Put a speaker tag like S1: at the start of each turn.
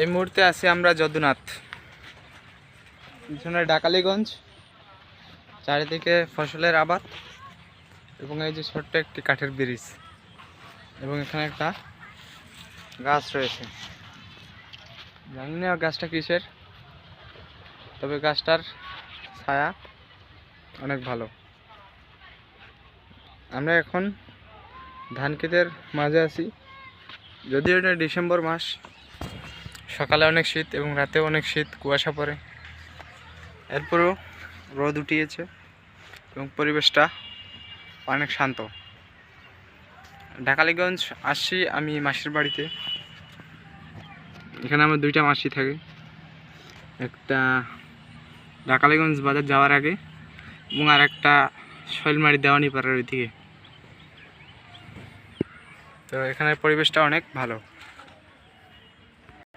S1: এই মুহূর্তে আছি আমরা যদুনাথ। পিছনে ডাকালিগঞ্জ, চারিদিকে ফসলের আবাদ এবং এই যে ছোট্ট একটি কাঠের ব্রিজ এবং এখানে একটা গাছ রয়েছে। জানি না গাছটা কিসের, তবে গাছটার ছায়া অনেক ভালো। আমরা এখন ধান ক্ষেতের মাঝে আছি, যদিও এটা ডিসেম্বর মাস সকালে অনেক শীত এবং রাতে অনেক শীত, কুয়াশা পড়ে। এরপরেও রোদ উঠিয়েছে এবং পরিবেশটা অনেক শান্ত। ঢাকালিগঞ্জ আসছি আমি মাসির বাড়িতে। এখানে আমার দুইটা মাসি থাকে। একটা ঢাকালিগঞ্জ বাজার যাওয়ার আগে এবং আর একটা শৈলমারি দেওয়ানি পাড়ার ওইদিকে। তো এখানের পরিবেশটা অনেক ভালো।